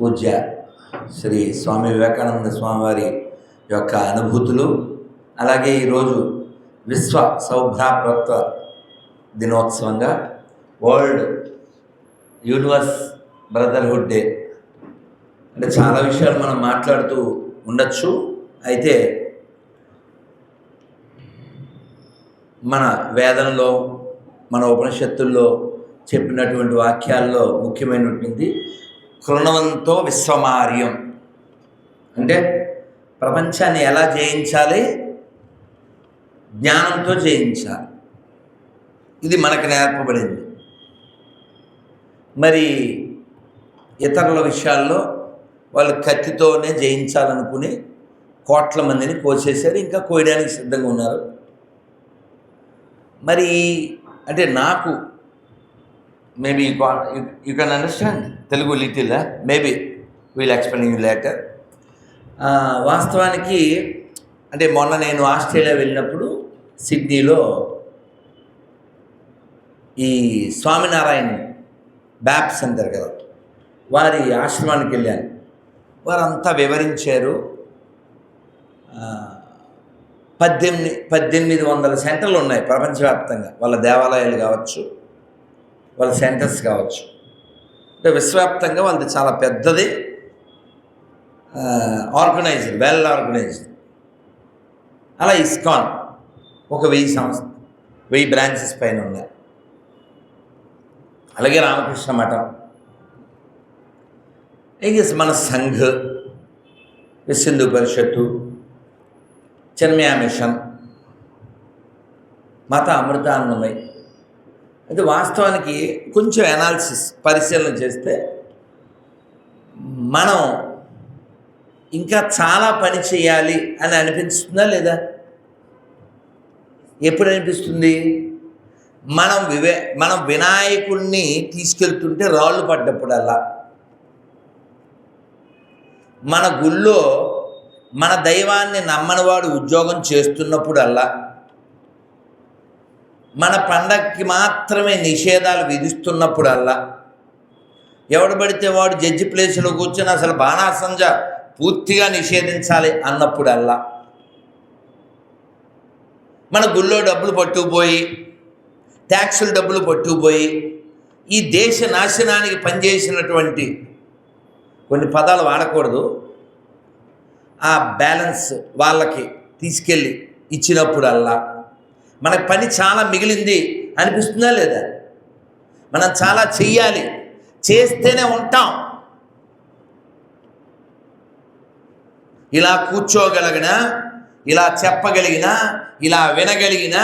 పూజ్య శ్రీ స్వామి వివేకానంద స్వామివారి యొక్క అనుభూతులు అలాగే ఈరోజు విశ్వ సౌభ్రాతృత్వ దినోత్సవంగా వరల్డ్ యూనివర్స్ బ్రదర్హుడ్ డే అంటే చాలా విషయాలు మనం మాట్లాడుతూ ఉండొచ్చు. అయితే మన వేదంలో మన ఉపనిషత్తుల్లో చెప్పినటువంటి వాక్యాల్లో ముఖ్యమైనటువంటిది కృణవంతో విశ్వమార్యం. అంటే ప్రపంచాన్ని ఎలా జయించాలి? జ్ఞానంతో జయించాలి. ఇది మనకు నేర్పబడింది. మరి ఇతరుల విషయాల్లో వాళ్ళు కత్తితోనే జయించాలనుకుని కోట్ల మందిని కోసేశారు ఇంకా కోయడానికి సిద్ధంగా ఉన్నారు. మరి అంటే నాకు maybe you can understand Telugu little maybe we'll explain you later వాస్తవానికి అంటే మొన్న నేను ఆస్ట్రేలియా వెళ్ళినప్పుడు సిడ్నీలో ఈ స్వామినారాయణ బ్యాప్స్ అంటారు కదా వారి ఆశ్రమానికి వెళ్ళాను. వారంతా వివరించారు. పద్దెనిమిది పద్దెనిమిది వందల సెంటర్లు ఉన్నాయి ప్రపంచవ్యాప్తంగా వాళ్ళ దేవాలయాలు కావచ్చు. వాళ్ళ సెంటర్స్ కావచ్చు. అంటే విశ్వవ్యాప్తంగా వాళ్ళది చాలా పెద్దది. ఆర్గనైజ్డ్ వెల్ ఆర్గనైజ్డ్ అలా ఇస్కాన్ ఒక వెయ్యి సంస్థ వెయ్యి బ్రాంచెస్ పైన ఉన్నాయి. అలాగే రామకృష్ణ మఠం. ఇక మన సంఘ్ విశ్వ పరిషత్తు చిన్మయా మిషన్ మత అమృతాన్ని ఉన్నాయి అయితే వాస్తవానికి కొంచెం అనాలిసిస్ పరిశీలన చేస్తే మనం ఇంకా చాలా పని చేయాలి అని అనిపిస్తుందా లేదా? ఎప్పుడు అనిపిస్తుంది? మనం వివే మనం వినాయకుడిని తీసుకెళ్తుంటే రాళ్ళు పడ్డప్పుడల్లా. మన గుళ్ళో మన దైవాన్ని నమ్మనివాడు ఉద్యోగం చేస్తున్నప్పుడల్లా. మన పండక్కి మాత్రమే నిషేధాలు విధిస్తున్నప్పుడల్లా ఎవడు పడితే వాడు జడ్జి ప్లేస్లో కూర్చొని అసలు బాణాసంజ పూర్తిగా నిషేధించాలి అన్నప్పుడల్లా మన గుళ్ళో డబ్బులు పట్టుకుపోయి ట్యాక్సులు డబ్బులు పట్టుకుపోయి ఈ దేశ నాశనానికి పనిచేసినటువంటి కొన్ని పదాలు వాడకూడదు. ఆ బ్యాలెన్స్ వాళ్ళకి తీసుకెళ్ళి ఇచ్చినప్పుడల్లా మనకు పని చాలా మిగిలింది అనిపిస్తుందా లేదా? మనం చాలా చెయ్యాలి. చేస్తేనే ఉంటాం. ఇలా కూర్చోగలిగిన ఇలా చెప్పగలిగిన ఇలా వినగలిగిన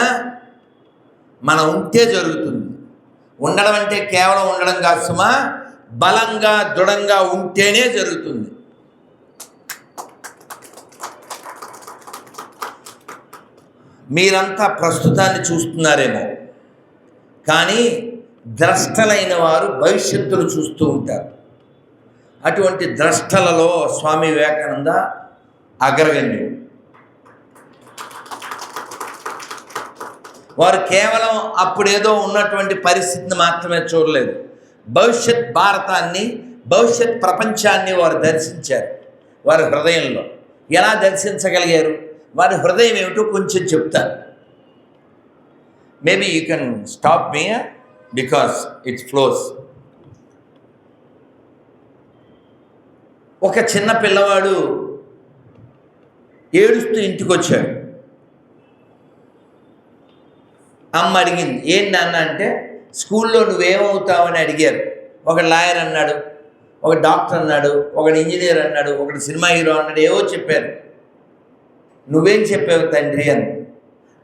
మనం ఉంటే జరుగుతుంది. ఉండడం అంటే కేవలం ఉండడం కాదు సుమా బలంగా దృఢంగా ఉంటేనే జరుగుతుంది. మీరంతా ప్రస్తుతాన్ని చూస్తున్నారేమో. కానీ ద్రష్టలైన వారు భవిష్యత్తును చూస్తూ ఉంటారు. అటువంటి ద్రష్టలలో స్వామి వివేకానంద అగ్రగణ్యుడు. వారు కేవలం అప్పుడేదో ఉన్నటువంటి పరిస్థితిని మాత్రమే చూడలేదు. భవిష్యత్ భారతాన్ని భవిష్యత్ ప్రపంచాన్ని వారు దర్శించారు. వారి హృదయంలో ఎలా దర్శించగలిగారు? వారి హృదయం ఏమిటో కొంచెం చెప్తారు maybe you can stop me because it's flows ఒక చిన్న పిల్లవాడు ఏడుస్తూ ఇంటికి వచ్చాడు అమ్మ అడిగింది ఏం నాన్న? అంటే స్కూల్లో నువ్వేమవుతావని అడిగారు. ఒక లాయర్ అన్నాడు ఒక డాక్టర్ అన్నాడు ఒకడు ఇంజనీర్ అన్నాడు ఒకడు సినిమా హీరో అన్నాడు ఏవో చెప్పారు. నువ్వేం చెప్పావు తండ్రి అని.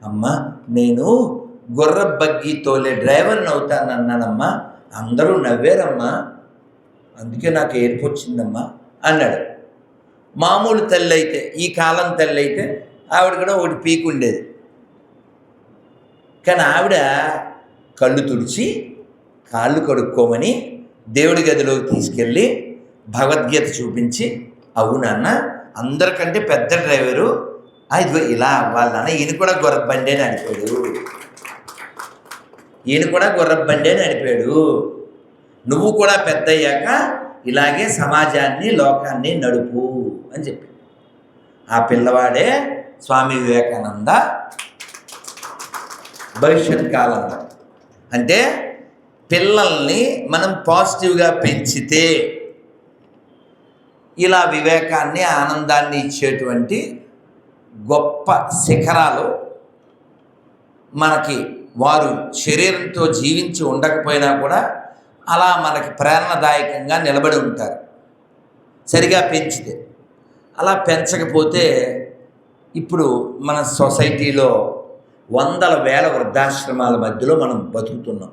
అమ్మ నేను గుర్ర బగ్గి తోలే డ్రైవర్ని అవుతానన్నానమ్మా. అందరూ నవ్వారమ్మా. అందుకే నాకు ఏడుపు వచ్చిందమ్మా అన్నాడు. మామూలు తల్లి అయితే ఈ కాలం తల్లి అయితే ఆవిడ కూడా ఒకటి పీకు ఉండేది. కానీ ఆవిడ కళ్ళు తుడిచి కాళ్ళు కడుక్కోమని దేవుడి గదిలోకి తీసుకెళ్ళి భగవద్గీత చూపించి అవునన్న అందరికంటే పెద్ద డ్రైవరు ఇదిగో ఇలా వాళ్ళ నాన్న ఈయన కూడా గుర్రబండే నడిపాడు ఈయన కూడా గుర్రబండే నడిపాడు నువ్వు కూడా పెద్ద అయ్యాక ఇలాగే సమాజాన్ని లోకాన్ని నడుపు అని చెప్పి. ఆ పిల్లవాడే స్వామి వివేకానంద భవిష్యత్ కాలంలో. అంటే పిల్లల్ని మనం పాజిటివ్గా పెంచితే ఇలా వివేకాన్ని ఆనందాన్ని ఇచ్చేటువంటి గొప్ప శిఖరాలు మనకి వారు శరీరంతో జీవించి ఉండకపోయినా కూడా అలా మనకి ప్రేరణదాయకంగా నిలబడి ఉంటారు. సరిగా పెంచితే. అలా పెంచకపోతే ఇప్పుడు మన సొసైటీలో వందల వేల వృద్ధాశ్రమాల మధ్యలో మనం బతుకుతున్నాం.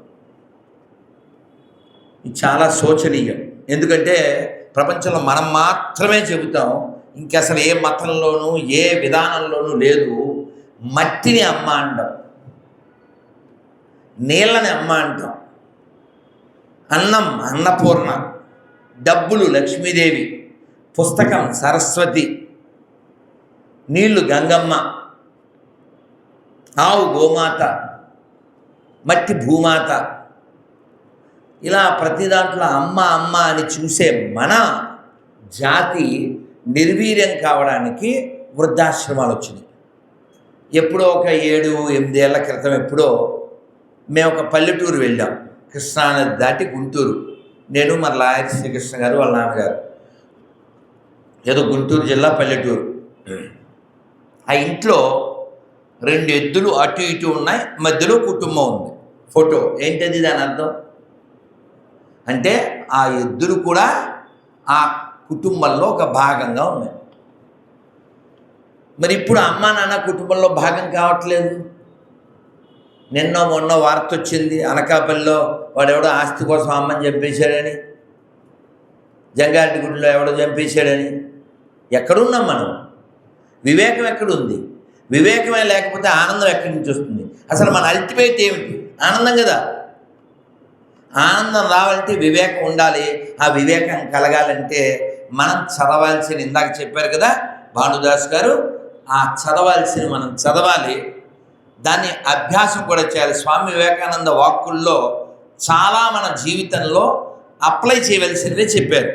ఇది చాలా శోచనీయం. ఎందుకంటే ప్రపంచంలో మనం మాత్రమే చెబుతాం ఇంక అసలు ఏ మతంలోనూ ఏ విధానంలోనూ లేదు. మట్టిని అమ్మ అంటాం. నీళ్ళని అమ్మ అంటాం. అన్నం అన్నపూర్ణ డబ్బులు లక్ష్మీదేవి పుస్తకం సరస్వతి నీళ్ళు గంగమ్మ ఆవు గోమాత మట్టి భూమాత. ఇలా ప్రతి దాంట్లో అమ్మ అమ్మ అని చూసే మన జాతి నిర్వీర్యం కావడానికి వృద్ధాశ్రమాలు వచ్చినాయి. ఎప్పుడో ఒక ఏడు ఎనిమిదేళ్ళ క్రితం ఎప్పుడో మేము ఒక పల్లెటూరు వెళ్ళాం. కృష్ణానది దాటి గుంటూరు. నేను మన లాయర్ శ్రీకృష్ణ గారు వాళ్ళ నాన్నగారు. ఏదో గుంటూరు జిల్లా పల్లెటూరు. ఆ ఇంట్లో రెండు ఎద్దులు అటు ఇటు ఉన్నాయి మధ్యలో కుటుంబం ఉంది. ఫోటో. ఏంటది దాని అర్థం? అంటే ఆ ఎద్దులు కూడా ఆ కుటుంబంలో ఒక భాగంగా ఉన్నాయి మరి ఇప్పుడు అమ్మా నాన్న కుటుంబంలో భాగం కావట్లేదు. నిన్న మొన్న వార్త వచ్చింది అనకాపల్లిలో వాడెవడో ఆస్తి కోసం అమ్మని చంపేశాడని జంగారెడ్డి గుడిలో ఎవడో చంపేశాడని. ఎక్కడున్నాం మనం? వివేకం ఎక్కడుంది? వివేకమే లేకపోతే ఆనందం ఎక్కడి నుంచి వస్తుంది? అసలు మన అల్టిమేట్ ఏమిటి? ఆనందం కదా. ఆనందం రావాలంటే వివేకం ఉండాలి. ఆ వివేకం కలగాలంటే మనం చదవాల్సిన ఇందాక చెప్పారు కదా భానుదాస్ గారు ఆ చదవాల్సిన మనం చదవాలి. దాన్ని అభ్యాసం కూడా చేయాలి. స్వామి వివేకానంద వాక్కుల్లో చాలా మన జీవితంలో అప్లై చేయవలసినవే చెప్పారు.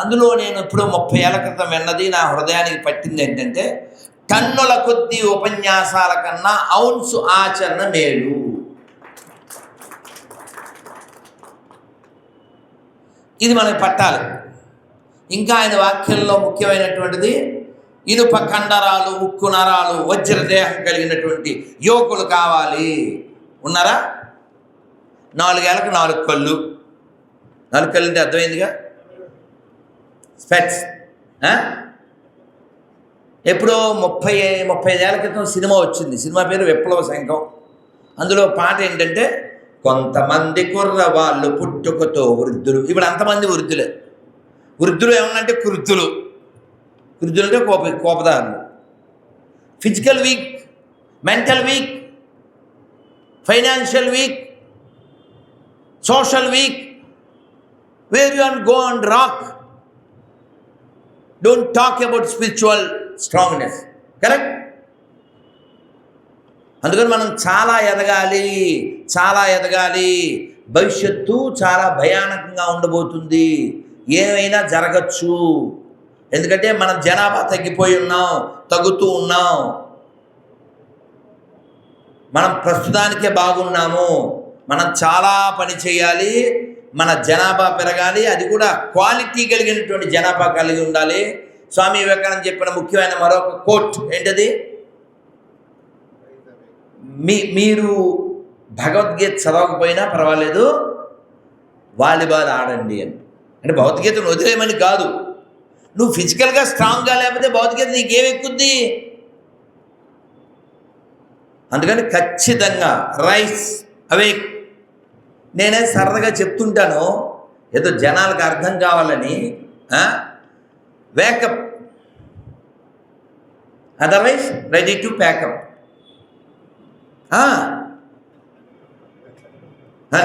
అందులో నేను ఇప్పుడు ముప్పై ఏళ్ళ క్రితం విన్నది నా హృదయానికి పట్టింది ఏంటంటే టన్నుల కొద్ది ఉపన్యాసాల కన్నా ఔన్సు ఆచరణ మేలు. ఇది మనకి పట్టాలి. ఇంకా ఆయన వాక్యంలో ముఖ్యమైనటువంటిది ఇనుప కండరాలు ఉక్కు నరాలు వజ్రదేహం కలిగినటువంటి యువకులు కావాలి. ఉన్నారా? నాలుగేళ్ళకు నాలుగు కళ్ళు. నాలుగు కళ్ళు అంటే అర్థమైందిగా? స్పెట్స్. ఎప్పుడో ముప్పై ముప్పై ఏళ్ళ క్రితం సినిమా వచ్చింది. సినిమా పేరు విప్లవ సంఘం అందులో పాట ఏంటంటే కొంతమంది కుర్ర వాళ్ళు పుట్టుకతో వృద్ధులు. ఇప్పుడు అంతమంది వృద్ధులే. వృద్ధులు ఏమన్నంటే కృద్ధులు వృద్ధులు అంటే కోప కోపదారులు. Physical weak mental weak financial weak social weak where you and go and rock don't talk about spiritual strongness correct అందుకని మనం చాలా ఎదగాలి చాలా ఎదగాలి. భవిష్యత్తు చాలా భయానకంగా ఉండబోతుంది. ఏమైనా జరగచ్చు. ఎందుకంటే మనం జనాభా తగ్గిపోయి ఉన్నాం తగ్గుతూ ఉన్నాం. మనం ప్రస్తుతానికే బాగున్నాము. మనం చాలా పని చేయాలి. మన జనాభా పెరగాలి. అది కూడా క్వాలిటీ కలిగినటువంటి జనాభా కలిగి ఉండాలి. స్వామి వివేకానంద చెప్పిన ముఖ్యమైన మరొక కోట్ ఏంటది? మీ మీరు భగవద్గీత చదవకపోయినా పర్వాలేదు. వాలీబాల్ ఆడండి అని. అంటే భగవద్గీతను వదిలేయమని కాదు. నువ్వు ఫిజికల్గా స్ట్రాంగ్గా లేకపోతే భగవద్గీత నీకేం ఎక్కుద్ది? అందుకని ఖచ్చితంగా రైస్ అవే. నేనే సరదాగా చెప్తుంటాను ఏదో జనాలకు అర్థం కావాలని wake up otherwise ready to pack up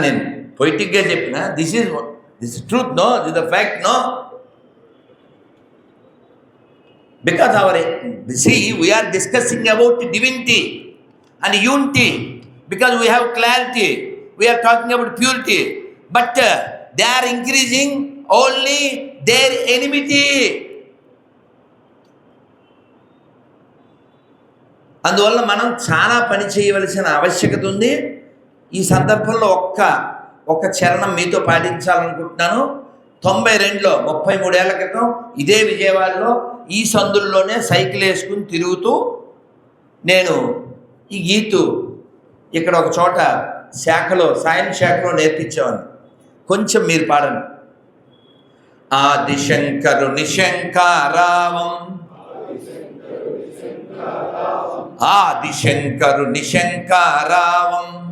నేను పొయిటిక్గా చెప్పిన this is this truth no the the fact no because our see we are discussing about divinity and unity because we have clarity we are talking about purity but they are increasing only their enmity అందువల్ల మనం చాలా పని చేయవలసిన ఆవశ్యకత ఉంది ఈ సందర్భంలో ఒక్క ఒక చరణం మీతో పాటించాలనుకుంటున్నాను. తొంభై రెండులో ముప్పై మూడేళ్ళ క్రితం ఇదే విజయవాడలో ఈ సందుల్లోనే సైకిల్ వేసుకుని తిరుగుతూ నేను ఈ గీతు ఇక్కడ ఒక చోట శాఖలో సాయం శాఖలో నేర్పించేవాడిని. కొంచెం మీరు పాడండి. ఆదిశంకరు నిశంకారావం. ఆదిశంకరు నిశంకారావం.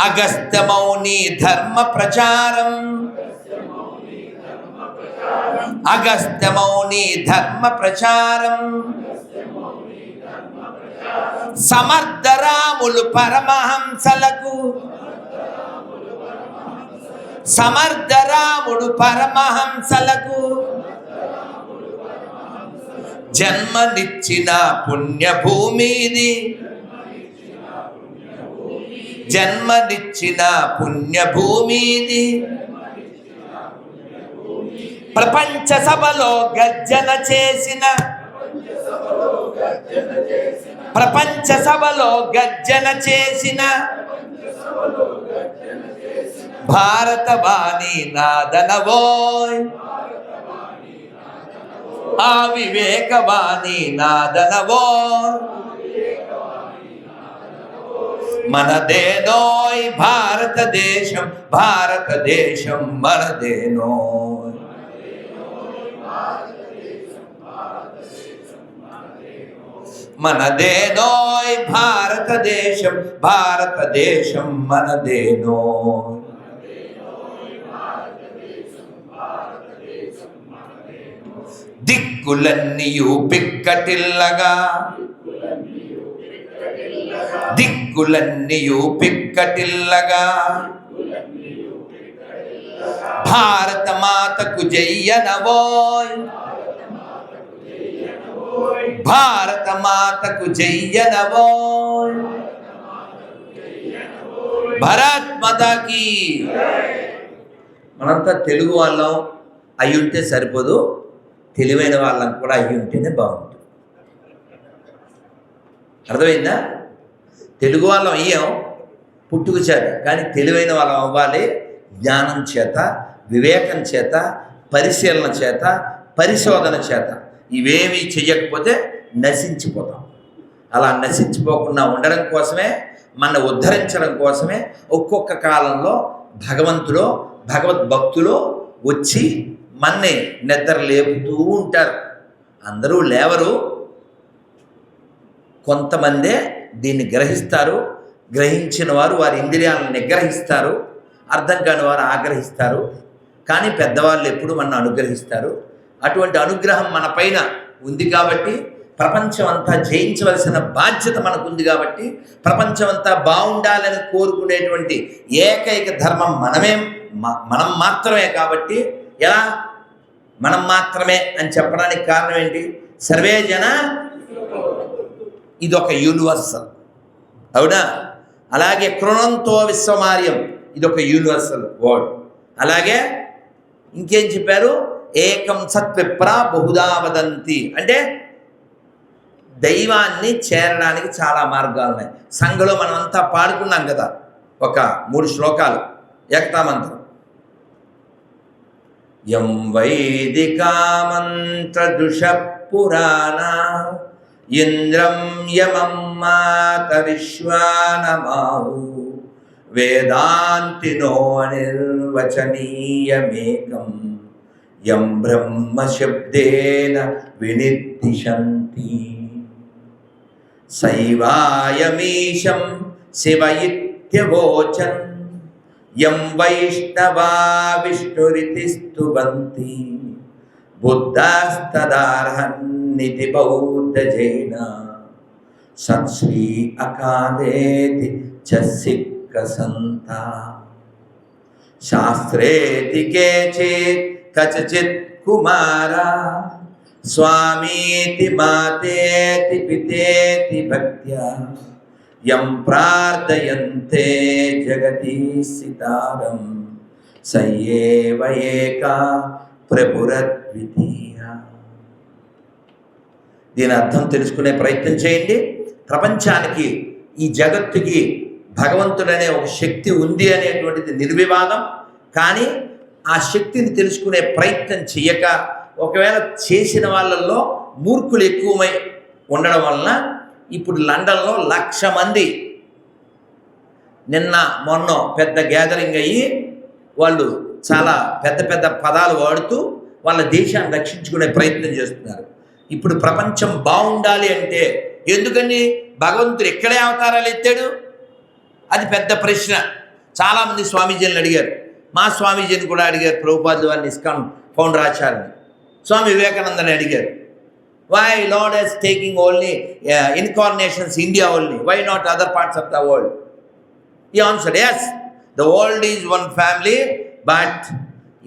అగస్త్యమౌని ధర్మ ప్రచారం. అగస్త్యమౌని ధర్మ ప్రచారం. సమర్థరాములు పరమహంసలకు. సమర్థరాముడు పరమహంసలకు. జన్మనిచ్చిన పుణ్యభూమిది. జన్మనిచ్చిన పుణ్యభూమిది. ప్రపంచ సభలో గర్జన చేసిన ప్రపంచ సభలో గర్జన చేసిన భారత వాణి నాదనవోయ్ ఆ వివేకవాణి నాదనవో మనదేనోయ్ భారతదేశం భారతదేశం మనదేనోయ్ మనదేనోయ్ భారతదేశం భారతదేశం మనదేనోయ్ దిక్కులన్నీయు పిక్కటిల్లగా దిక్కులన్నీయు పిక్కటిల్లగా. భారత మాతకు జయ్యనవోయ్. భారత మాతకు జయ్యనవోయ్. భరత్ మాతాకి. మనంతా తెలుగు వాళ్ళం అయి ఉంటే సరిపోదు. తెలివైన వాళ్ళం కూడా అయి ఉంటేనే బాగుంటుంది. అర్థమైందా? తెలుగు వాళ్ళం అయ్యాం పుట్టుక చేత కానీ తెలివైన వాళ్ళం అవ్వాలి జ్ఞానం చేత వివేకం చేత పరిశీలన చేత పరిశోధన చేత. ఇవేమీ చేయకపోతే నశించిపోతాం. అలా నశించిపోకుండా ఉండడం కోసమే మన ఉద్ధరించడం కోసమే ఒక్కొక్క కాలంలో భగవంతులో భగవద్భక్తులో వచ్చి మన్ని నిద్ర లేపుతూ ఉంటారు. అందరూ లేవరు. కొంతమందే దీన్ని గ్రహిస్తారు. గ్రహించిన వారు వారి ఇంద్రియాలను నిగ్రహిస్తారు. అర్థం కాని వారు ఆగ్రహిస్తారు. కానీ పెద్దవాళ్ళు ఎప్పుడు మన అనుగ్రహిస్తారు. అటువంటి అనుగ్రహం మన పైన ఉంది కాబట్టి ప్రపంచం అంతా జయించవలసిన బాధ్యత మనకుంది కాబట్టి ప్రపంచం అంతా బాగుండాలని కోరుకునేటువంటి ఏకైక ధర్మం మనమే మనం మాత్రమే కాబట్టి ఎలా? మనం మాత్రమే అని చెప్పడానికి కారణం ఏంటి? సర్వే జన ఇది ఒక యూనివర్సల్ అవునా? అలాగే కృణంతో విశ్వమార్యం ఇది ఒక యూనివర్సల్ వర్డ్ అలాగే ఇంకేం చెప్పారు? ఏకం సత్విప్ర బహుదా వదంతి. అంటే దైవాన్ని చేరడానికి చాలా మార్గాలు ఉన్నాయి. సంఘలో మనం అంతా పాడుకున్నాం కదా ఒక మూడు శ్లోకాలు ఏకతామంత్రం. యం వైదికామంత్రదుష పురాణ ఇంద్రం యమం మాతరిశ్వానమాహు వేదాంతినో నిర్వచనీయమేకం. యం బ్రహ్మ శబ్దేన వినిర్దిశంతి. శైవాయమీశం శివ ఇత్యవోచన్ యం వైష్ణవా విష్ణురితి స్తువంతి బుద్ధాస్తదార్హన్ బౌద్ధ జైన సత్శ్రీ అకాలేతి చ సిక్క సంత. శాస్త్రేతి కేచిత్ కచచిత్ కుమార. స్వామీతి మాతేతి పితేతి భక్త్యా. యం ప్రార్థయంతే జగతి సితారం. సయేవ ఏకా ప్రభురద్వితీయ దీని అర్థం తెలుసుకునే ప్రయత్నం చేయండి. ప్రపంచానికి ఈ జగత్తుకి భగవంతుడనే ఒక శక్తి ఉంది అనేటువంటిది నిర్వివాదం. కానీ ఆ శక్తిని తెలుసుకునే ప్రయత్నం చేయక ఒకవేళ చేసిన వాళ్ళల్లో మూర్ఖులు ఎక్కువమై ఉండడం వలన ఇప్పుడు లండన్లో లక్ష మంది నిన్న మొన్న పెద్ద గ్యాదరింగ్ అయ్యి వాళ్ళు చాలా పెద్ద పెద్ద పదాలు వాడుతూ వాళ్ళ దేశాన్ని రక్షించుకునే ప్రయత్నం చేస్తున్నారు. ఇప్పుడు ప్రపంచం బాగుండాలి అంటే ఎందుకని? భగవంతుడు ఎక్కడే అవతారాలు ఎత్తాడు? అది పెద్ద ప్రశ్న. చాలామంది స్వామీజీలను అడిగారు. మా స్వామీజీని కూడా అడిగారు ప్రభుపాదులు వారిని ఇస్కాన్ ఫౌండర్ ఆచార్యని స్వామి వివేకానందని అడిగారు. Why lord is taking only incarnations India only why not other parts of the world ఈ answer is the world is one family but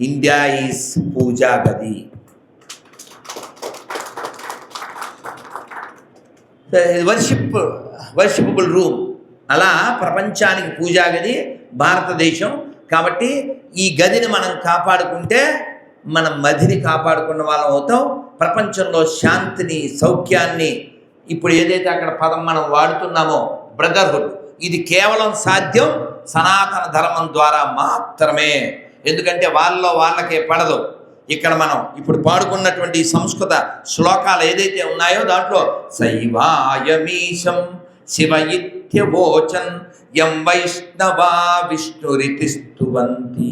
India is puja గది వర్షిప్ వర్షిపబుల్ రూమ్. అలా ప్రపంచానికి పూజా గది భారతదేశం. కాబట్టి ఈ గదిని మనం కాపాడుకుంటే మనం మదిని కాపాడుకున్న వాళ్ళం అవుతాం. ప్రపంచంలో శాంతిని సౌఖ్యాన్ని ఇప్పుడు ఏదైతే అక్కడ పదం మనం వాడుతున్నామో బ్రదర్హుడ్ ఇది కేవలం సాధ్యం సనాతన ధర్మం ద్వారా మాత్రమే. ఎందుకంటే వాళ్ళలో వాళ్ళకే పడదు. ఇక్కడ మనం ఇప్పుడు పాడుకున్నటువంటి సంస్కృత శ్లోకాలు ఏదైతే ఉన్నాయో దాంట్లో శైవాయమీశం శివ ఇత్యవోచన్ యం వైష్ణవా విష్ణురితి స్తువంతి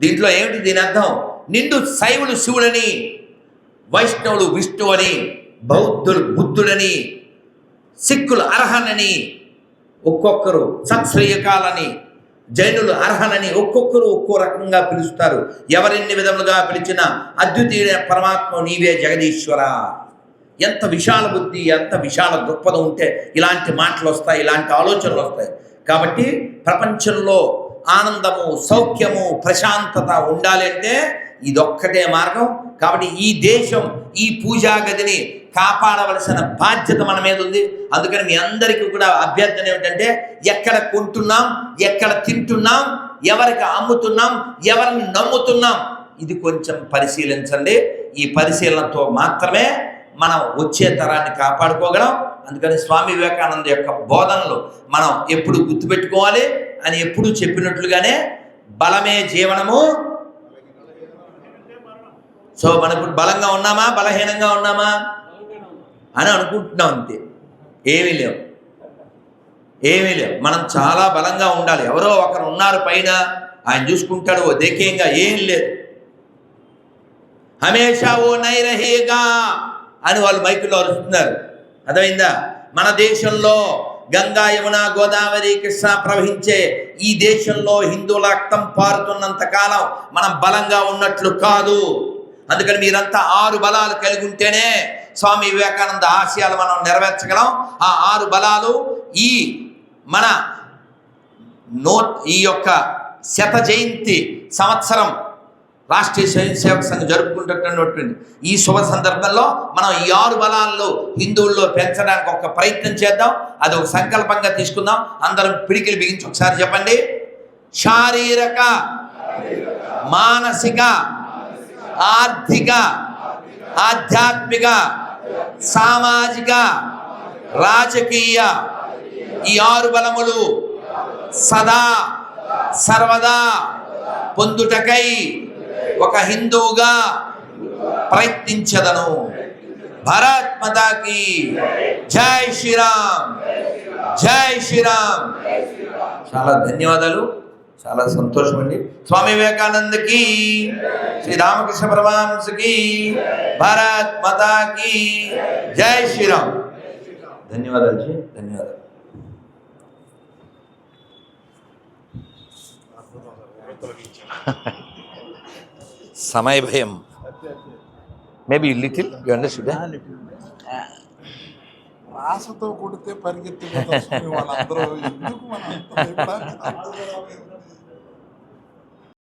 దీంట్లో ఏమిటి దీని అర్థం? నిండు శైవులు శివుడని వైష్ణవులు విష్ణువని బౌద్ధులు బుద్ధుడని సిక్కులు అర్హనని ఒక్కొక్కరు సత్శ్రేయకాలని జైనులు అర్హనని ఒక్కొక్కరు ఒక్కో రకంగా పిలుస్తారు. ఎవరెన్ని విధములుగా పిలిచినా అద్వితీయ పరమాత్మ నీవే జగదీశ్వర. ఎంత విశాల బుద్ధి ఎంత విశాల దృక్పథం ఉంటే ఇలాంటి మాటలు వస్తాయి ఇలాంటి ఆలోచనలు వస్తాయి. కాబట్టి ప్రపంచంలో ఆనందము సౌఖ్యము ప్రశాంతత ఉండాలంటే ఇదొక్కటే మార్గం. కాబట్టి ఈ దేశం ఈ పూజా గదిని కాపాడవలసిన బాధ్యత మన మీద ఉంది. అందుకని మీ అందరికీ కూడా అభ్యర్థన ఏమిటంటే ఎక్కడ కొంటున్నాం ఎక్కడ తింటున్నాం ఎవరికి అమ్ముతున్నాం ఎవరిని నమ్ముతున్నాం ఇది కొంచెం పరిశీలించండి. ఈ పరిశీలనతో మాత్రమే మనం వచ్చే తరాన్ని కాపాడుకోగలం. అందుకని స్వామి వివేకానంద యొక్క బోధనలు మనం ఎప్పుడు గుర్తుపెట్టుకోవాలి అని ఎప్పుడు చెప్పినట్లుగానే బలమే జీవనము సో మనకు బలంగా ఉన్నామా? బలహీనంగా ఉన్నామా? అని అనుకుంటున్నాం అంతే. ఏమీ లేవు. ఏమీ లేవు. మనం చాలా బలంగా ఉండాలి. ఎవరో ఒకరు ఉన్నారు పైన ఆయన చూసుకుంటాడు ఓ దేకేయంగా ఏం లేదు. హమేషా ఓ నైరహేగా అని వాళ్ళు మైకులో అరుస్తున్నారు. అర్థమైందా? మన దేశంలో గంగా యమున గోదావరి కృష్ణ ప్రవహించే ఈ దేశంలో హిందువుల రక్తం పారుతున్నంత కాలం మనం బలంగా ఉన్నట్లు కాదు. అందుకని మీరంతా ఆరు బలాలు కలిగి ఉంటేనే స్వామి వివేకానంద ఆశయాలు మనం నెరవేర్చగలం. ఆ ఆరు బలాలు ఈ మన నో ఈ యొక్క శత జయంతి సంవత్సరం రాష్ట్రీయ స్వయం సేవక సంఘం జరుపుకుంటున్నటువంటి ఈ శుభ సందర్భంలో మనం ఈ ఆరు బలాల్లో హిందువుల్లో పెంచడానికి ఒక ప్రయత్నం చేద్దాం. అది ఒక సంకల్పంగా తీసుకుందాం. అందరం పిడికిలు బిగించి ఒకసారి చెప్పండి. శారీరక మానసిక ఆర్థిక ఆధ్యాత్మిక సామాజిక రాజకీయ ఈ ఆరు బలములు సదా సర్వదా పొందుటకై ఒక హిందువుగా ప్రయత్నించదను. భారత్ మాతాకి జై శ్రీరామ్ జై శ్రీరామ్. చాలా ధన్యవాదాలు. చాలా సంతోషం అండి స్వామి వివేకానందకి శ్రీరామకృష్ణ రామకృష్ణ భారత్ మాతాకి జై శ్రీరామ్. ధన్యవాదాలు జీ ధన్యవాదాలు. సమయ భయం మేబీ లిటిల్ యు అండర్స్టూడ్ ఆశతో కొడితే పరిగెత్తిపోతారు